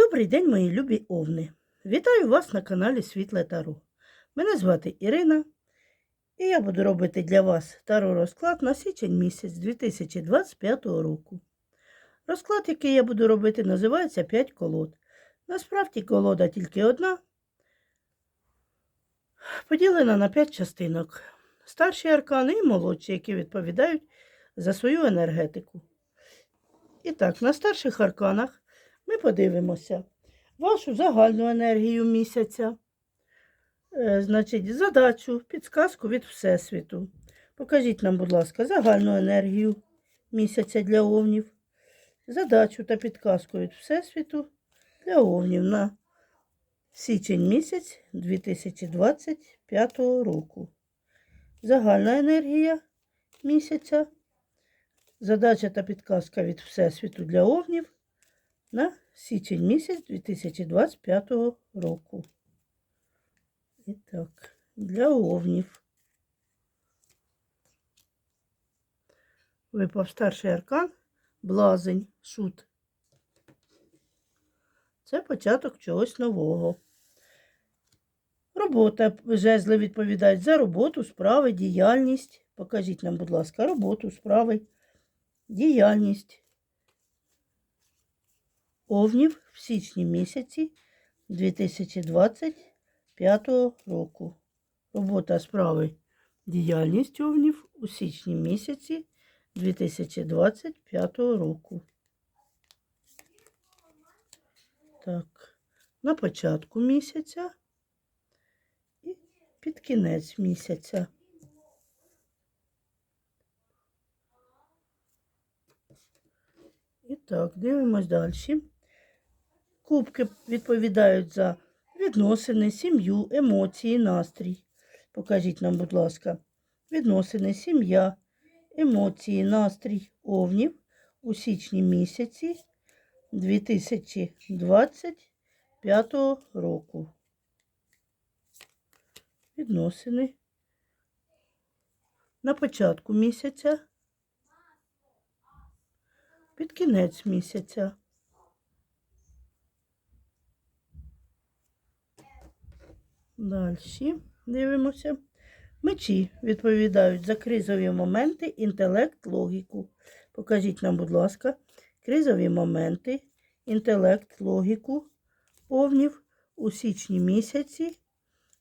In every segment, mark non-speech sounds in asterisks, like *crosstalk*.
Добрий день, мої любі овни! Вітаю вас на каналі Світле Таро. Мене звати Ірина, і я буду робити для вас таро розклад на січень місяць 2025 року. Розклад, який я буду робити, називається 5 колод. Насправді колода тільки одна, поділена на 5 частинок. Старші аркани і молодші, які відповідають за свою енергетику. І так, на старших арканах ми подивимося вашу загальну енергію місяця, е, значить, задачу, підсказку від Всесвіту. Покажіть нам, будь ласка, загальну енергію місяця для овнів, задачу та підказку від Всесвіту для овнів на січень місяць 2025 року. Загальна енергія місяця. Задача та підказка від Всесвіту для овнів на січень місяць 2025 року. І так, для овнів. Випав старший аркан, блазень, шут. Це початок чогось нового. Робота жезли відповідають за роботу, справи, діяльність. Покажіть нам, будь ласка, роботу, справи, діяльність овнів в січні місяці 2025 року. Робота справи діяльність овнів у січні місяці 2025 року. Так, на початку місяця і під кінець місяця. І так, дивимось далі. Кубки відповідають за відносини, сім'ю, емоції, настрій. Покажіть нам, будь ласка, відносини, сім'я, емоції, настрій овнів у січні місяці 2025 року. Відносини на початку місяця, під кінець місяця. Далі дивимося. Мечі відповідають за кризові моменти, інтелект, логіку. Покажіть нам, будь ласка, кризові моменти, інтелект, логіку овнів у січні місяці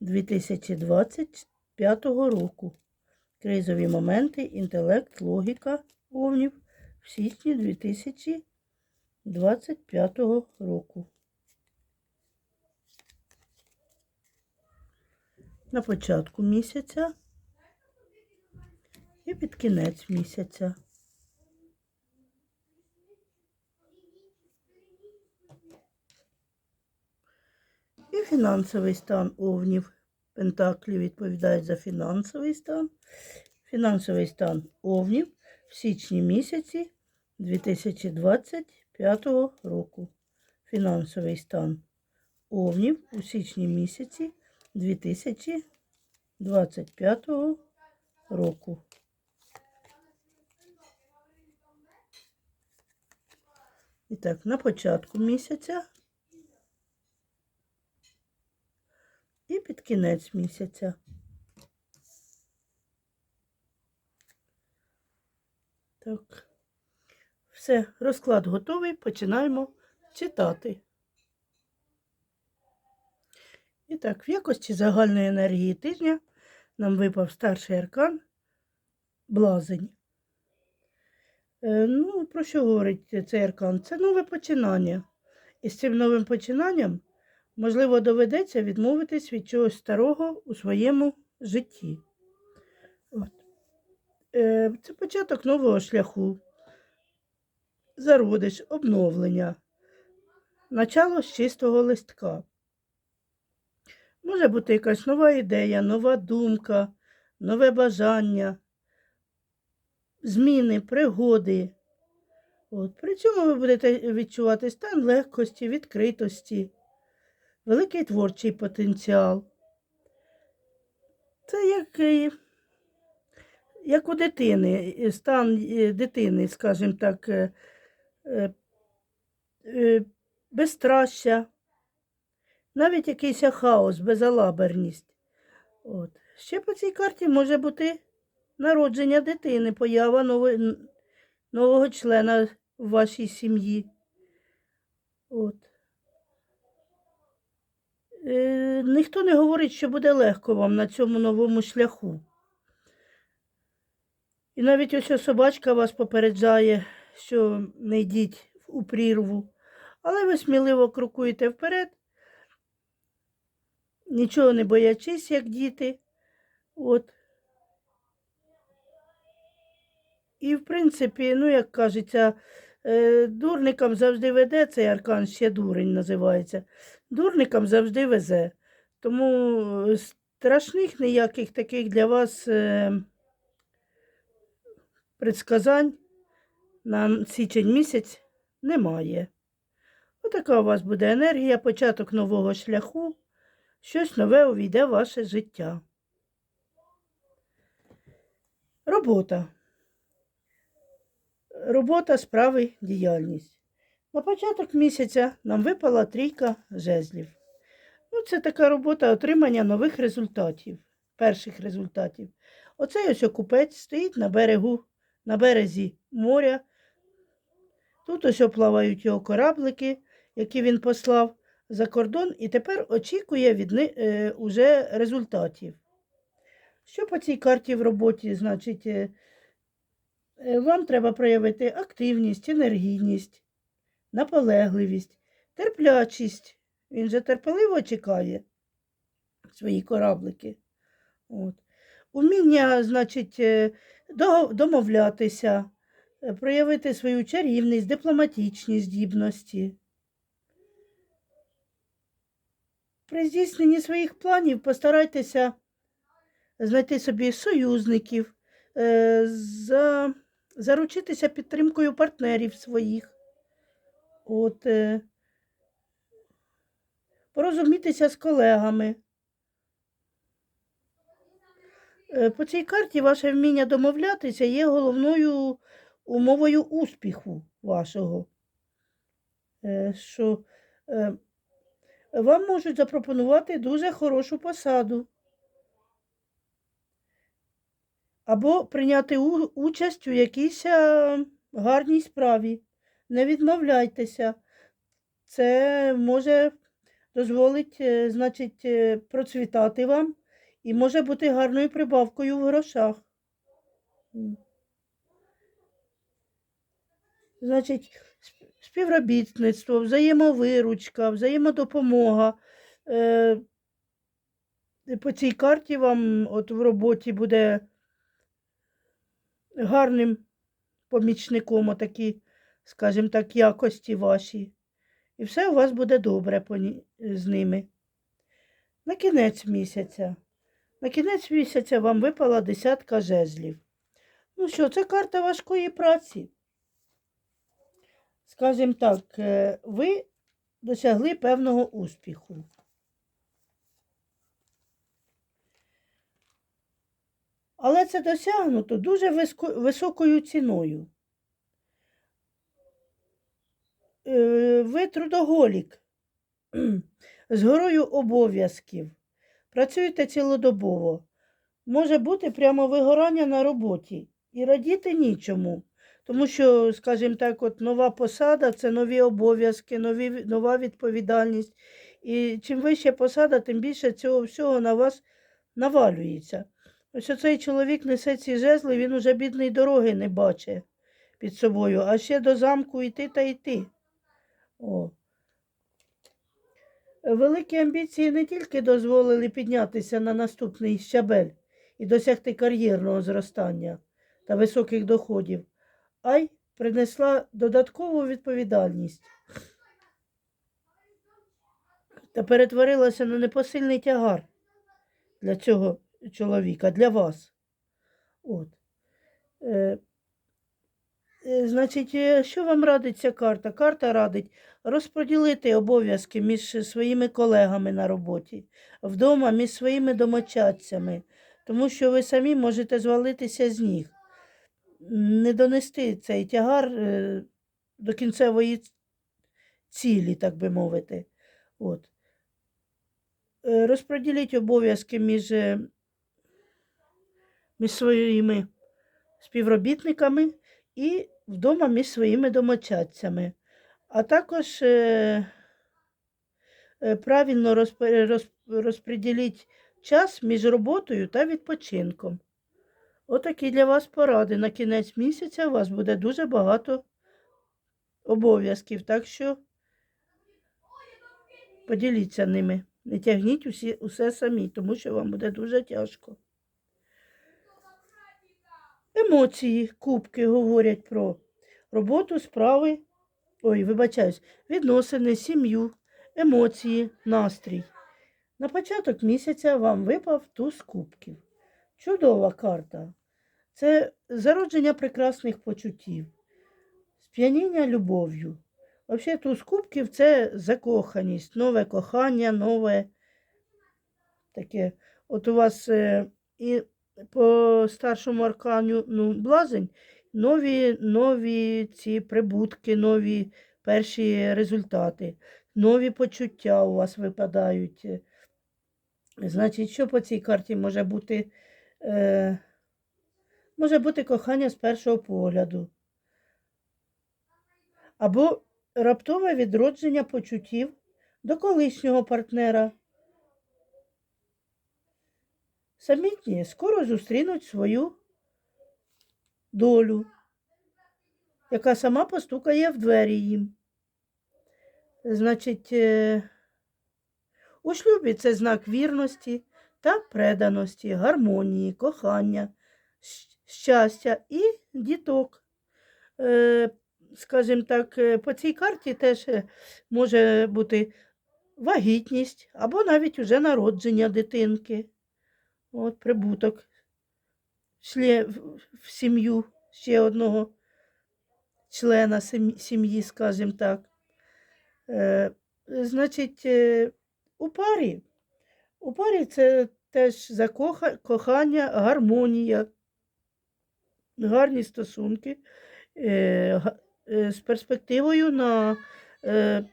2025 року. Кризові моменти, інтелект, логіка овнів в січні 2025 року. На початку місяця і під кінець місяця. І фінансовий стан овнів. Пентаклі відповідають за фінансовий стан. Фінансовий стан овнів в січні місяці 2025 року. Фінансовий стан овнів у січні місяці 2025 року. І так, на початку місяця і під кінець місяця. Так, все, розклад готовий. Починаємо читати. І так, в якості загальної енергії тижня нам випав старший аркан блазень. Е, ну, про що говорить цей аркан? Це нове починання. І з цим новим починанням, можливо, доведеться відмовитись від чогось старого у своєму житті. От. Е, це початок нового шляху, зародиш, обновлення, начало з чистого листка. Може бути якась нова ідея, нова думка, нове бажання, зміни, пригоди. От. При цьому ви будете відчувати стан легкості, відкритості, великий творчий потенціал. Це як е, як у дитини, е, стан е, дитини, скажімо так, безстраща, навіть якийсь хаос, безалаберність. От. Ще по цій карті може бути народження дитини, поява нови- нового члена в вашій сім'ї. От. Е, ніхто не говорить, що буде легко вам на цьому новому шляху. І навіть ось собачка вас попереджає, що не йдіть у прірву. Але ви сміливо крокуєте вперед, нічого не боячись, як діти. От. І, в принципі, ну, як кажеться, е, дурникам завжди веде цей аркан, ще дурень називається. Дурникам завжди везе. Тому е, страшних ніяких таких для вас е, предсказань на січень місяць немає. Отака у вас буде енергія, початок нового шляху, щось нове увійде в ваше життя. Робота. Робота, справи, діяльність. На початок місяця нам випала трійка жезлів. Ну, це така робота отримання нових результатів, перших результатів. Оцей ось окупець стоїть на берегу, на березі моря. Тут ось плавають його кораблики, які він послав за кордон, і тепер очікує від них е, уже результатів. Що по цій карті в роботі? Значить, е, е, вам треба проявити активність, енергійність, наполегливість, терплячість. Він же терпеливо чекає свої кораблики. От. Уміння, значить, е, домовлятися, е, проявити свою чарівність, дипломатичні здібності. При здійсненні своїх планів постарайтеся знайти собі союзників, е, за, заручитися підтримкою партнерів своїх. От, е, порозумітися з колегами. Е, По цій карті ваше вміння домовлятися є головною умовою успіху вашого. Що вам можуть запропонувати дуже хорошу посаду. Або прийняти участь у якійсь е, гарній справі. Не відмовляйтеся. Це може дозволить, е, значить, е, процвітати вам і може бути гарною прибавкою в грошах. Значить, співробітництво, взаємовиручка, взаємодопомога. Е, По цій карті вам от в роботі буде гарним помічником отакі, скажімо так, якості ваші. І все у вас буде добре з ними. На кінець місяця. На кінець місяця вам випала десятка жезлів. Ну що, це карта важкої праці. Скажімо так, е, ви досягли певного успіху. Але це досягнуто дуже високою ціною. Е, Ви трудоголік з горою обов'язків. Працюєте цілодобово. Може бути прямо вигорання на роботі і радіти нічому. Тому що, скажімо так, от нова посада це нові обов'язки, нові, нова відповідальність. І чим вища посада, тим більше цього всього на вас навалюється. Ось оцей чоловік несе ці жезли, він уже бідної дороги не бачить під собою, а ще до замку йти та йти. О. Великі амбіції не тільки дозволили піднятися на наступний щабель і досягти кар'єрного зростання та високих доходів, а й принесла додаткову відповідальність та перетворилася на непосильний тягар для цього чоловіка, для вас. От. Е, е, значить, е, що вам радить ця карта? Карта радить розподілити обов'язки між своїми колегами на роботі, вдома між своїми домочадцями, тому що ви самі можете звалитися з ніг, не донести цей тягар е, до кінцевої цілі, так би мовити. От. Е, Розподіліть обов'язки між, е, між своїми співробітниками і вдома між своїми домочадцями. А також правильно розподіліть час між роботою та відпочинком. Отакі для вас поради. На кінець місяця у вас буде дуже багато обов'язків, так що поділіться ними. Не тягніть усі, усе самі, тому що вам буде дуже тяжко. Емоції, кубки говорять про роботу, справи, ой, вибачаюсь, відносини, сім'ю, емоції, настрій. На початок місяця вам випав туз кубків. Чудова карта. Це зародження прекрасних почуттів, сп'яніння любов'ю. Взагалі, туз кубків це закоханість, нове кохання, нове таке. От у вас е, і по старшому аркану ну, блазень нові, нові ці прибутки, нові перші результати, нові почуття у вас випадають. Значить, що по цій карті може бути? Е, може бути кохання з першого погляду. Або раптове відродження почуттів до колишнього партнера. Самітні скоро зустрінуть свою долю, яка сама постукає в двері їм. Значить, е, у шлюбі це знак вірності та преданості, гармонії, кохання, щастя і діток. Е, Скажімо так, е, по цій карті теж е, може бути вагітність або навіть уже народження дитинки. От прибуток в сім'ю ще одного члена сім'ї, скажімо так. Значить, у парі, у парі це теж закоха, кохання, гармонія, гарні стосунки е, е, з перспективою на, е,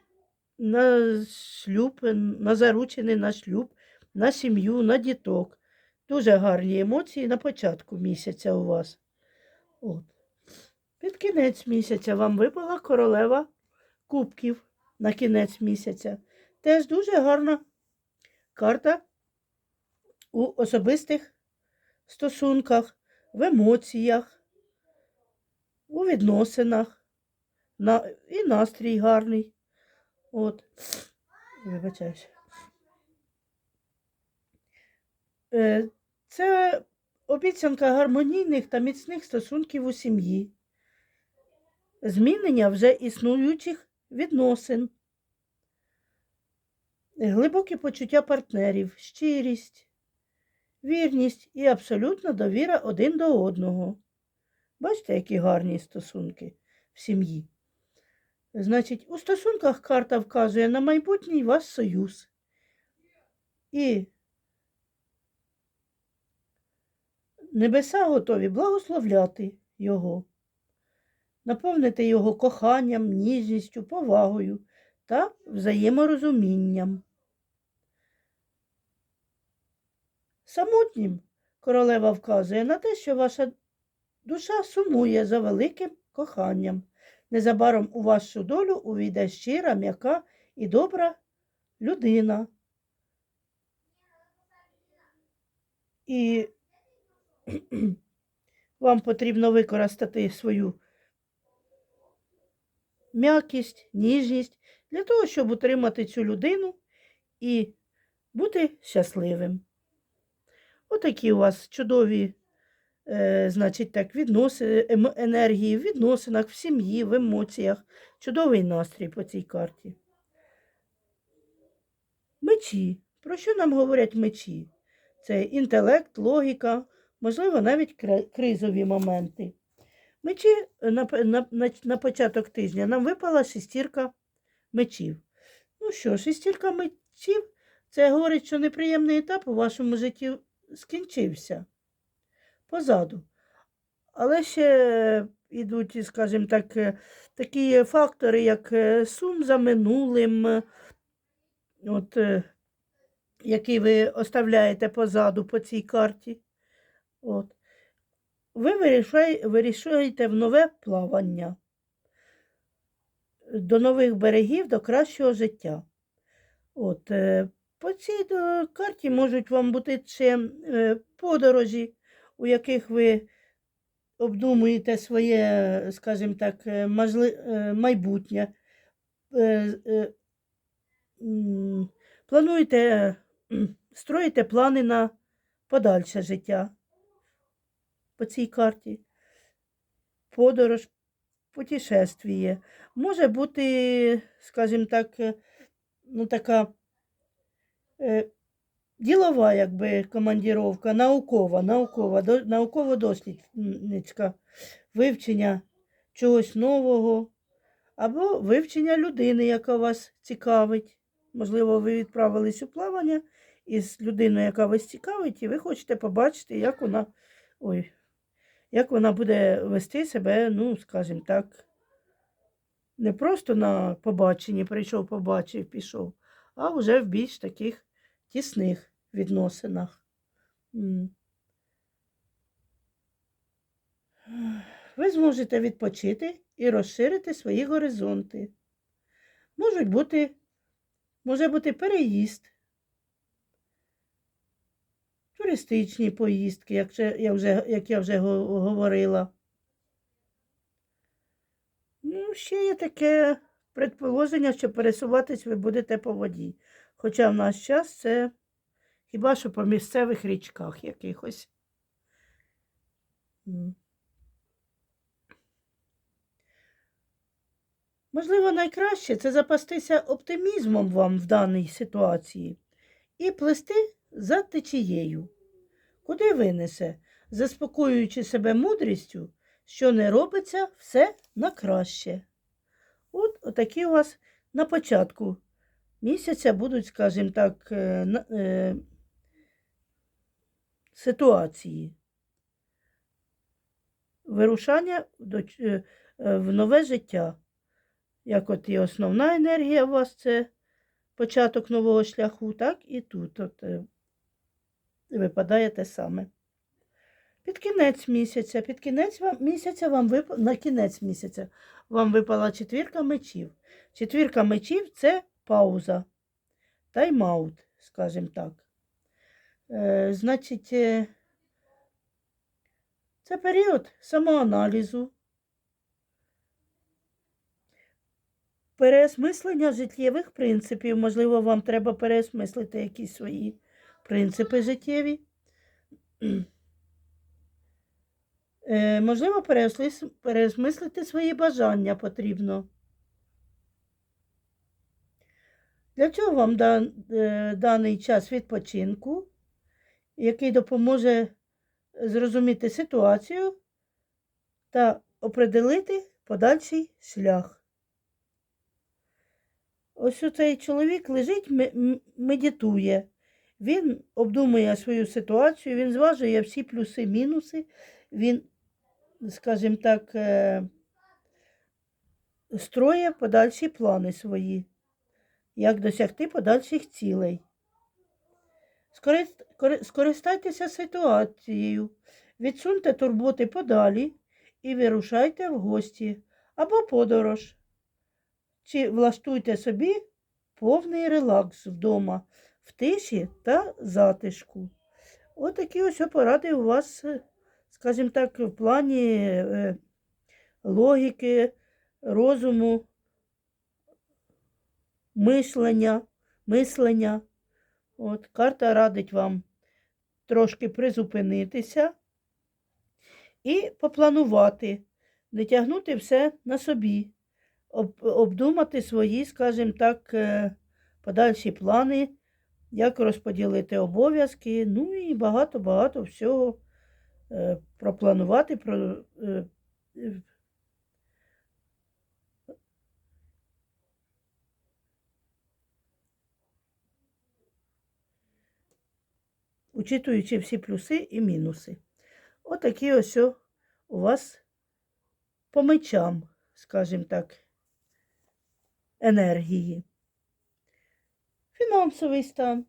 на шлюб, на заручений на шлюб, на сім'ю, на діток. Дуже гарні емоції на початку місяця у вас. От. Під кінець місяця вам випала королева кубків на кінець місяця. Теж дуже гарна карта у особистих стосунках, в емоціях, у відносинах. На... І настрій гарний. От. Вибачаюсь. Е, Це обіцянка гармонійних та міцних стосунків у сім'ї, змінення вже існуючих відносин, глибокі почуття партнерів, щирість, вірність і абсолютна довіра один до одного. Бачите, які гарні стосунки в сім'ї. Значить, у стосунках карта вказує на майбутній ваш союз. І небеса готові благословляти його, наповнити його коханням, ніжністю, повагою та взаєморозумінням. Самотнім королева вказує на те, що ваша душа сумує за великим коханням. Незабаром у вашу долю увійде щира, м'яка і добра людина. І *clears throat* вам потрібно використати свою м'якість, ніжність для того, щоб утримати цю людину і бути щасливим. Отакі у вас чудові, е, значить так, відноси, ем- енергії в відносинах, в сім'ї, в емоціях. Чудовий настрій по цій карті. Мечі. Про що нам говорять мечі? Це інтелект, логіка, можливо, навіть кризові моменти. Мечі е, на, на, на, на початок тижня нам випала шестірка мечів. Ну що, шестірка мечів це говорить, що неприємний етап у вашому житті скінчився позаду. Але ще ідуть, скажімо так, е, такі фактори, як е, сум за минулим, от, е, який ви оставляєте позаду по цій карті. От. Ви вирішуєте в нове плавання до нових берегів, до кращого життя. От, по цій е, карті можуть вам бути ще е, подорожі, у яких ви обдумуєте своє, скажімо так, е, майбутнє. Плануєте, строїте плани на подальше життя по цій карті. Подорож, путешествіє. Може бути, скажімо так, ну така ділова, якби командіровка, наукова, наукова, до, науково-дослідницька, вивчення чогось нового, або вивчення людини, яка вас цікавить. Можливо, ви відправились у плавання із людиною, яка вас цікавить, і ви хочете побачити, як вона, ой, як вона буде вести себе, ну, скажімо так, не просто на побаченні, прийшов, побачив, пішов, а вже в більш таких тісних відносинах. Ви зможете відпочити і розширити свої горизонти. Можуть бути, може бути переїзд, туристичні поїздки, як, я вже, як я вже говорила. Ну, ще є таке предположення, що пересуватись ви будете по воді. Хоча в наш час це хіба що по місцевих річках якихось. Можливо, найкраще це запастися оптимізмом вам в даній ситуації і плести за течією, куди винесе, заспокоюючи себе мудрістю, що не робиться все на краще. От отакі у вас на початку місяця будуть, скажімо так, е, е, ситуації. Вирушання е, в нове життя. Як от і основна енергія у вас це початок нового шляху, так і тут от, випадає те саме. Під кінець місяця, під кінець місяця вам вип... на кінець місяця вам випала четвірка мечів. Четвірка мечів це пауза, тайм-аут, скажімо так. Е, значить, е, це період самоаналізу, переосмислення життєвих принципів. Можливо, вам треба переосмислити якісь свої принципи життєві. Е, можливо, переосмислити свої бажання потрібно. Для цього вам е, даний час відпочинку, який допоможе зрозуміти ситуацію та определити подальший шлях. Ось цей чоловік лежить, медитує. Він обдумує свою ситуацію, він зважує всі плюси-мінуси, він, скажімо так, е, строє подальші плани свої, як досягти подальших цілей. Скористайтеся ситуацією, відсуньте турботи подалі і вирушайте в гості або подорож. Чи влаштуйте собі повний релакс вдома, в тиші та затишку. Отакі ось поради у вас, скажімо так, в плані е, логіки, розуму, мислення, мислення. От, карта радить вам трошки призупинитися і попланувати, не тягнути все на собі, об, обдумати свої, скажімо так, е, подальші плани, як розподілити обов'язки, ну і багато-багато всього пропланувати, про, е, е, учитуючи всі плюси і мінуси. Отакі ось у вас по мечам, скажімо так, енергії. Фінансовий стан.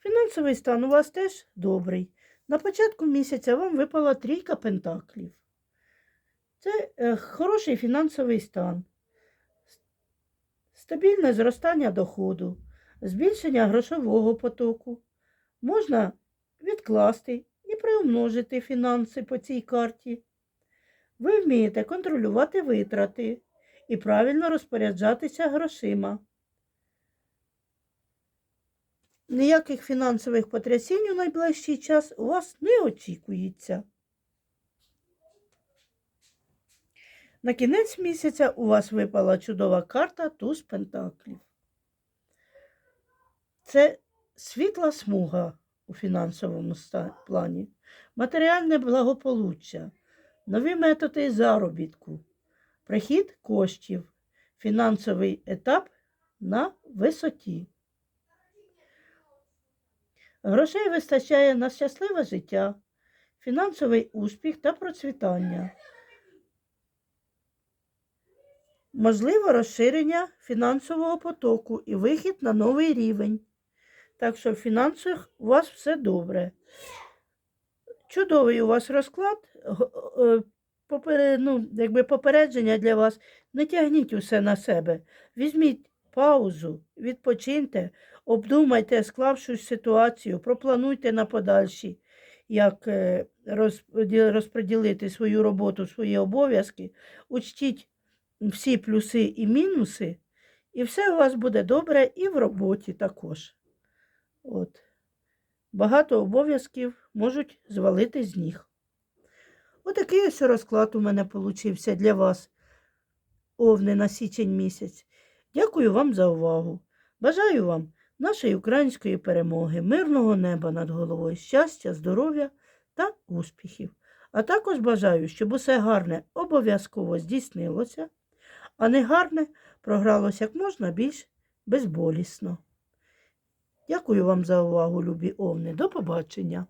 Фінансовий стан у вас теж добрий. На початку місяця вам випала трійка пентаклів. Це е, хороший фінансовий стан, стабільне зростання доходу, збільшення грошового потоку. Можна відкласти і приумножити фінанси по цій карті. Ви вмієте контролювати витрати і правильно розпоряджатися грошима. Ніяких фінансових потрясінь у найближчий час у вас не очікується. На кінець місяця у вас випала чудова карта туз пентаклів. Це світла смуга у фінансовому плані, матеріальне благополуччя, нові методи заробітку, прихід коштів, фінансовий етап на висоті. Грошей вистачає на щасливе життя, фінансовий успіх та процвітання. Можливо розширення фінансового потоку і вихід на новий рівень. Так що в фінансах у вас все добре. Чудовий у вас розклад. Е, ну, якби попередження для вас. Не тягніть усе на себе. Візьміть паузу, відпочиньте, обдумайте склавшуюся ситуацію, проплануйте на подальші, як е, розподілити свою роботу, свої обов'язки, учтіть всі плюси і мінуси, і все у вас буде добре і в роботі також. От. Багато обов'язків можуть звалити з ніг. Отакий ось розклад у мене получився для вас, овни на січень місяць. Дякую вам за увагу. Бажаю вам нашої української перемоги, мирного неба над головою, щастя, здоров'я та успіхів. А також бажаю, щоб усе гарне обов'язково здійснилося, а негарне програлося як можна більш безболісно. Дякую вам за увагу, любі овни. До побачення.